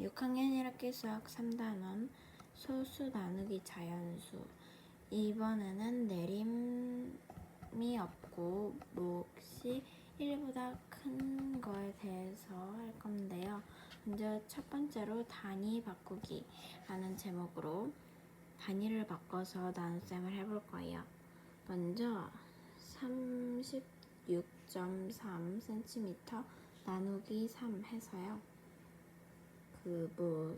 6학년 1학기 수학 3단원 소수 나누기 자연수 이번에는 내림이 없고 몫이 1보다 큰 거에 대해서 할 건데요. 먼저 첫 번째로 단위 바꾸기 라는 제목으로 단위를 바꿔서 나눗셈을 해볼 거예요. 먼저 36.3cm 나누기 3 해서요. 그 뭐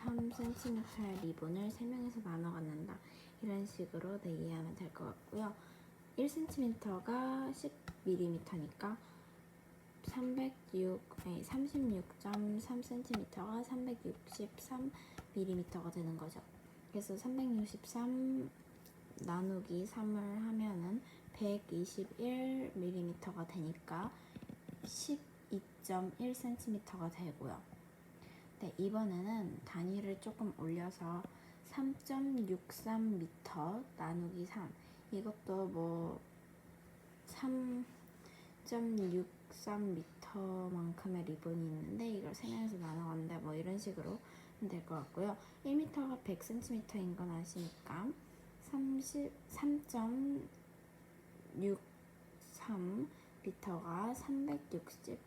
36.3cm의 리본을 3명에서 나눠 갖는다. 이런 식으로 네, 이해하면 될 것 같고요. 1cm가 10mm니까 306, 아니 36.3cm가 363mm가 되는 거죠. 그래서 363 나누기 3을 하면은 121mm가 되니까 12.1cm가 되고요. 네, 이번에는 단위를 조금 올려서 3.63m 나누기 3 이것도 뭐 3.63m만큼의 리본이 있는데 이걸 세면에서 나눠간다 뭐 이런 식으로 될 것 같고요. 1m가 100cm인 건 아시니까 30, 3.63m가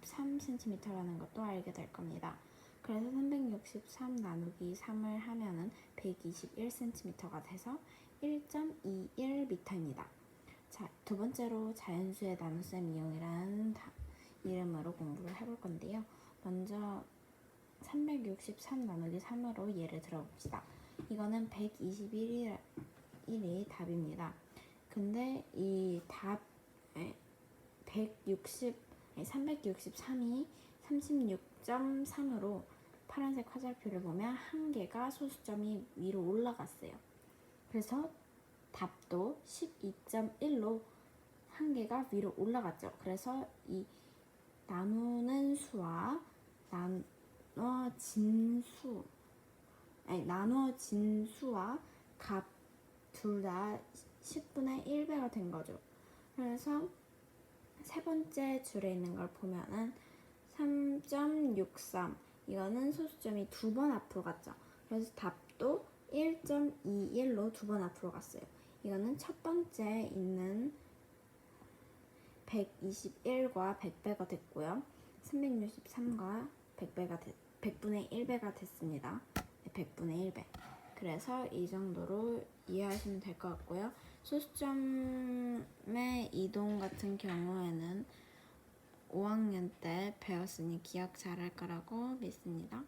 363cm라는 것도 알게 될 겁니다. 그래서 363 나누기 3을 하면은 121cm가 돼서 1.21m입니다. 자, 두 번째로 자연수의 나눗셈 이용이라는 다- 이름으로 공부를 해볼 건데요. 먼저 363 나누기 3으로 예를 들어봅시다. 이거는 121이 답입니다. 근데 이 답, 160, 363이 36.3으로 파란색 화살표를 보면 한 개가 소수점이 위로 올라갔어요. 그래서 답도 12.1로 한 개가 위로 올라갔죠. 그래서 이 나누는 수와 나눠진 수, 아니 나눠진 수와 값 둘 다 10분의 1배가 된 거죠. 그래서 세 번째 줄에 있는 걸 보면은 3.63 이거는 소수점이 두 번 앞으로 갔죠. 그래서 답도 1.21로 두 번 앞으로 갔어요. 이거는 첫 번째 있는 121과 100배가 됐고요. 363과 100배가 됐, 100분의 1배가 됐습니다. 네, 100분의 1배. 그래서 이 정도로 이해하시면 될 것 같고요. 소수점의 이동 같은 경우에는 5학년 때 배웠으니 기억 잘할 거라고 믿습니다.